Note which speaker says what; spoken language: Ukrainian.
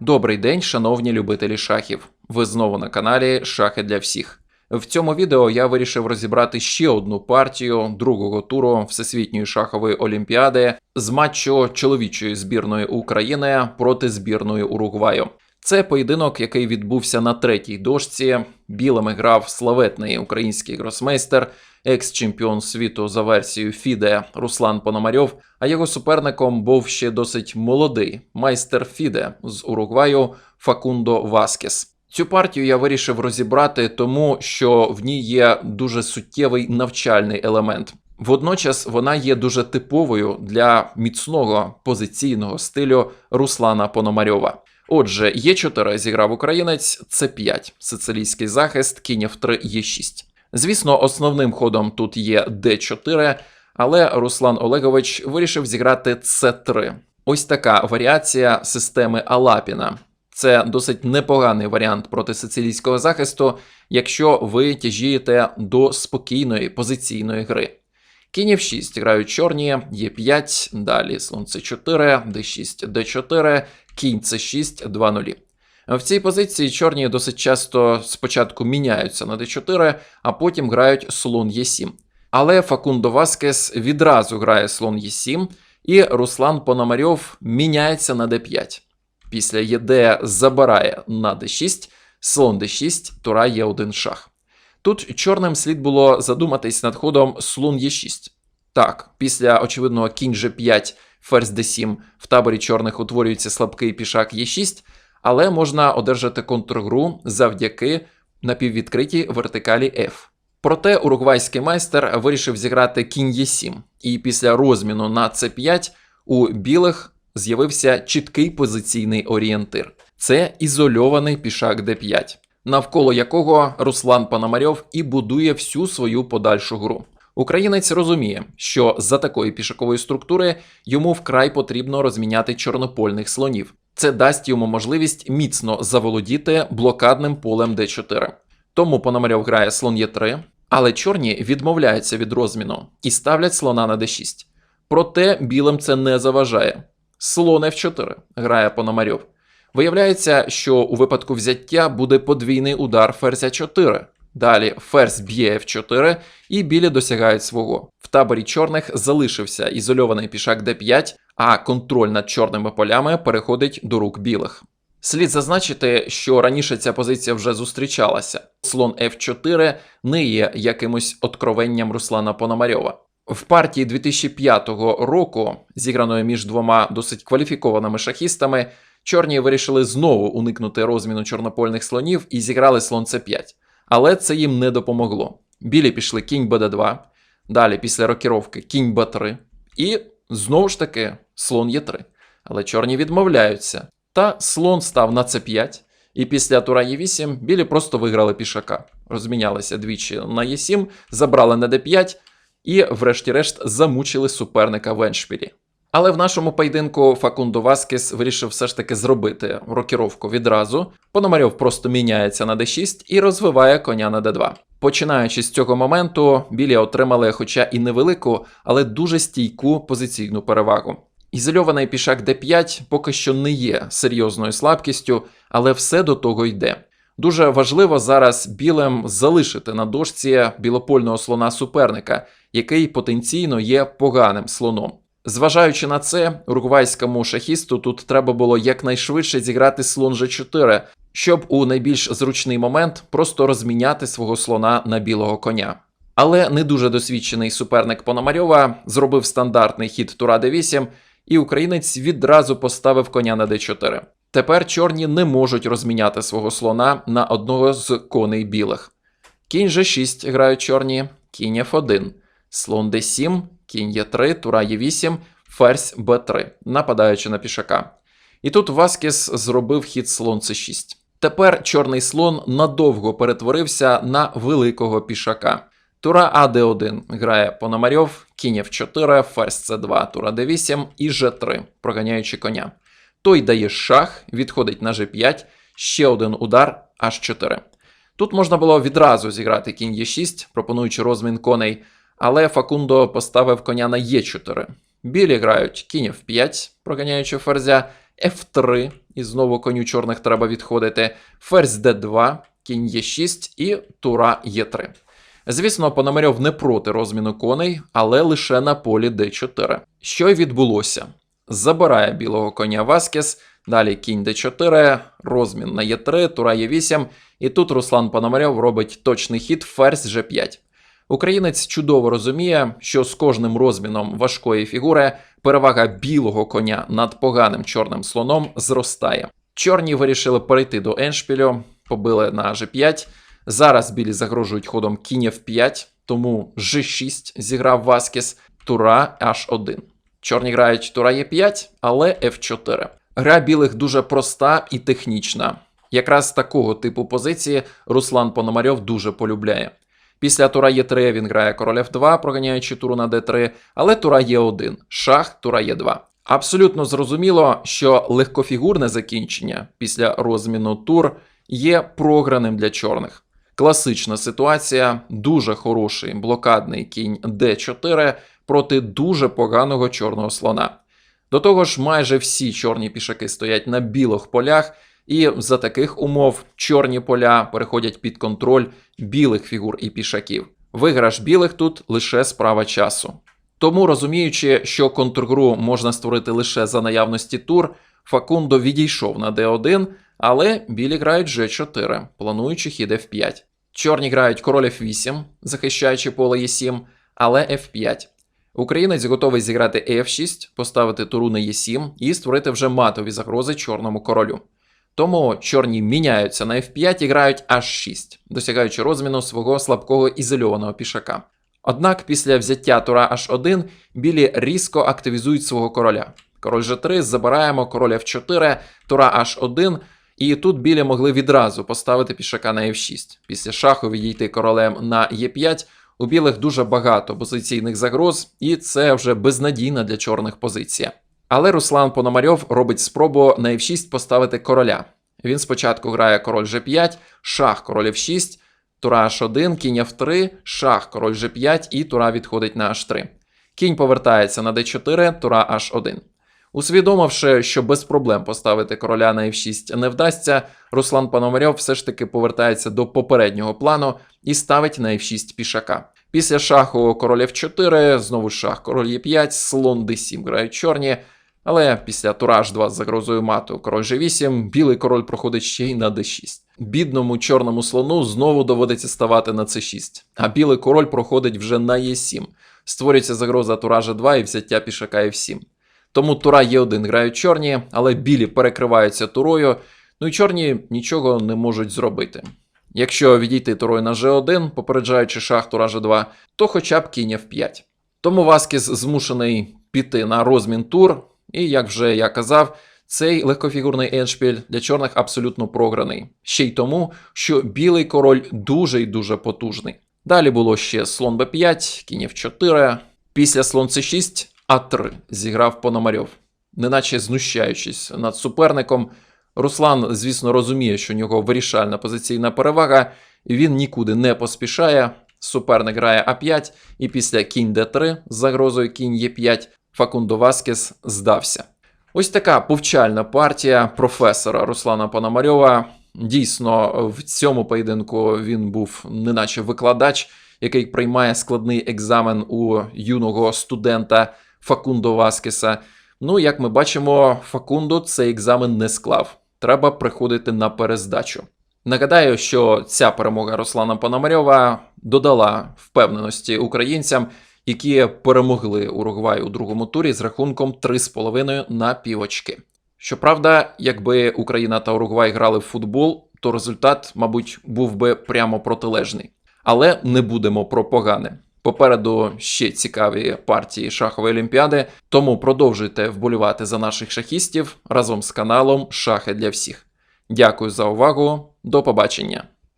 Speaker 1: Добрий день, шановні любителі шахів. Ви знову на каналі Шахи для всіх. В цьому відео я вирішив розібрати ще одну партію другого туру Всесвітньої шахової олімпіади з матчу чоловічої збірної України проти збірної Уругваю. Це поєдинок, який відбувся на третій дошці. Білими грав славетний український гросмейстер, екс-чемпіон світу за версією Фіде Руслан Пономарьов. А його суперником був ще досить молодий майстер Фіде з Уругваю Факундо Васкес. Цю партію я вирішив розібрати, тому що в ній є дуже суттєвий навчальний елемент. Водночас вона є дуже типовою для міцного позиційного стилю Руслана Пономарьова. Отже, Е4 зіграв українець, С5, сицилійський захист, кінь F3, Е6. Звісно, основним ходом тут є Д4, але Руслан Олегович вирішив зіграти С3. Ось така варіація системи Алапіна. Це досить непоганий варіант проти сицилійського захисту, якщо ви тяжієте до спокійної позиційної гри. Кінь F6 грають чорні, Е5, далі слон С4, Д6, Д4, кінь С6, 2-0. В цій позиції чорні досить часто спочатку міняються на d4, а потім грають слон Е7. Але Факундо Васкес відразу грає слон Е7, і Руслан Пономарьов міняється на d5. Після ЄД забирає на d6, слон d6, тура Е1 шах. Тут чорним слід було задуматись над ходом слон Е6. Так, після очевидного кінь G5, ферзь d7 в таборі чорних утворюється слабкий пішак Е6, але можна одержати контргру завдяки напіввідкритій вертикалі F. Проте уругвайський майстер вирішив зіграти кінь Е7, і після розміну на С5 у білих з'явився чіткий позиційний орієнтир. Це ізольований пішак d5, навколо якого Руслан Пономарьов і будує всю свою подальшу гру. Українець розуміє, що за такої пішакової структури йому вкрай потрібно розміняти чорнопольних слонів. Це дасть йому можливість міцно заволодіти блокадним полем d4. Тому Пономарьов грає слон Е3, але чорні відмовляються від розміну і ставлять слона на d6. Проте білим це не заважає. Слон F4 грає Пономарьов. Виявляється, що у випадку взяття буде подвійний удар ферзя 4. Далі ферзь б'є F4, і білі досягають свого. В таборі чорних залишився ізольований пішак d5, а контроль над чорними полями переходить до рук білих. Слід зазначити, що раніше ця позиція вже зустрічалася. Слон F4 не є якимось откровенням Руслана Пономарьова. В партії 2005 року, зіграної між двома досить кваліфікованими шахістами, чорні вирішили знову уникнути розміну чорнопольних слонів і зіграли слон С5. Але це їм не допомогло. Білі пішли кінь БД2, далі після рокіровки кінь Б3, і знову ж таки слон Е3. Але чорні відмовляються. Та слон став на С5, і після тура Е8 білі просто виграли пішака. Розмінялися двічі на Е7, забрали на Д5 і, врешті-решт, замучили суперника в еншпілі. Але в нашому поєдинку Факундо Васкес вирішив все ж таки зробити рокіровку відразу. Пономарьов просто міняється на d6 і розвиває коня на d2. Починаючи з цього моменту, білі отримали, хоча і невелику, але дуже стійку позиційну перевагу. Ізольований пішак d5 поки що не є серйозною слабкістю, але все до того йде. Дуже важливо зараз білим залишити на дошці білопольного слона суперника, який потенційно є поганим слоном. Зважаючи на це, уругвайському шахісту тут треба було якнайшвидше зіграти слон G4, щоб у найбільш зручний момент просто розміняти свого слона на білого коня. Але не дуже досвідчений суперник Пономарьова зробив стандартний хід тура d8, і українець відразу поставив коня на d4. Тепер чорні не можуть розміняти свого слона на одного з коней білих. Кінь G6 грають чорні, кінь F1, слон d7, кінь Е3, тура Е8, ферзь Б3, нападаючи на пішака. І тут Васкіс зробив хід слон С6. Тепер чорний слон надовго перетворився на великого пішака. Тура АД1 грає Пономарьов, кінь F4, ферзь С2, тура Д8 і Ж3, проганяючи коня. Той дає шах, відходить на G5, ще один удар H4. Тут можна було відразу зіграти кінь Е6, пропонуючи розмін коней, але Факундо поставив коня на Е4. Білі грають кінь F5, проганяючи ферзя, F3, і знову коню чорних треба відходити, ферзь D2, кінь Е6 і тура Е3. Звісно, Пономарьов не проти розміну коней, але лише на полі d4. Що й відбулося? Забирає білого коня Васкес, далі кінь d4, розмін на Е3, тура Е8, і тут Руслан Пономарьов робить точний хід ферзь G5. Українець чудово розуміє, що з кожним розміном важкої фігури перевага білого коня над поганим чорним слоном зростає. Чорні вирішили перейти до еншпілю, побили на G5. Зараз білі загрожують ходом кінь F5, тому G6 зіграв Васкіс, тура H1. Чорні грають тура Е5, але F4. Гра білих дуже проста і технічна. Якраз такого типу позиції Руслан Пономарьов дуже полюбляє. Після тура Е3 він грає король F2, проганяючи туру на d3, але тура Е1, шах, тура Е2. Абсолютно зрозуміло, що легкофігурне закінчення після розміну тур є програним для чорних. Класична ситуація, дуже хороший блокадний кінь d4 проти дуже поганого чорного слона. До того ж, майже всі чорні пішаки стоять на білих полях, і за таких умов чорні поля переходять під контроль білих фігур і пішаків. Виграш білих тут лише справа часу. Тому, розуміючи, що контргру можна створити лише за наявності тур, Факундо відійшов на d1, але білі грають g4, плануючи хід f5. Чорні грають король f8, захищаючи поле e7, але f5. Українець готовий зіграти f6, поставити туру на e7 і створити вже матові загрози чорному королю. Тому чорні міняються на f5 і грають h6, досягаючи розміну свого слабкого ізольованого пішака. Однак після взяття тура h1 білі різко активізують свого короля. Король g3, забираємо, король f4, тура h1, і тут білі могли відразу поставити пішака на f6. Після шаху відійти королем на e5. У білих дуже багато позиційних загроз, і це вже безнадійна для чорних позиція. Але Руслан Пономарьов робить спробу на f6 поставити короля. Він спочатку грає король g5, шах король f6, тура h1, кінь f3, шах король g5 і тура відходить на h3. Кінь повертається на d4, тура h1. Усвідомивши, що без проблем поставити короля на f6 не вдасться, Руслан Пономарьов все ж таки повертається до попереднього плану і ставить на f6 пішака. Після шаху король f4, знову шах король e5, слон d7 грають чорні. Але після тура h2 з загрозою мату король g8, білий король проходить ще й на d6. Бідному чорному слону знову доводиться ставати на c6, а білий король проходить вже на e7. Створюється загроза тура g2 і взяття пішака f7. Тому тура Е1 грають чорні, але білі перекриваються турою, ну і чорні нічого не можуть зробити. Якщо відійти турою на G1, попереджаючи шах тура G2, то хоча б кінь F5. Тому Васкіс змушений піти на розмін тур, і як вже я казав, цей легкофігурний еншпіль для чорних абсолютно програний. Ще й тому, що білий король дуже й дуже потужний. Далі було ще слон b5, кінь f4, після слон c6. А3 зіграв Пономарьов, неначе знущаючись над суперником. Руслан, звісно, розуміє, що у нього вирішальна позиційна перевага, і він нікуди не поспішає. Суперник грає А5, і після кінь Д3 з загрозою кінь Е5 Факундо Васкес здався. Ось така повчальна партія професора Руслана Пономарьова. Дійсно, в цьому поєдинку він був неначе викладач, який приймає складний екзамен у юного студента. Факундо Васкеса. Ну, як ми бачимо, Факундо цей екзамен не склав. Треба приходити на перездачу. Нагадаю, що ця перемога Руслана Пономарьова додала впевненості українцям, які перемогли Уругвай у другому турі з рахунком 3,5 на півочки. Щоправда, якби Україна та Уругвай грали в футбол, то результат, мабуть, був би прямо протилежний. Але не будемо про погане. Попереду ще цікаві партії шахової олімпіади, тому продовжуйте вболівати за наших шахістів разом з каналом Шахи для всіх. Дякую за увагу, до побачення!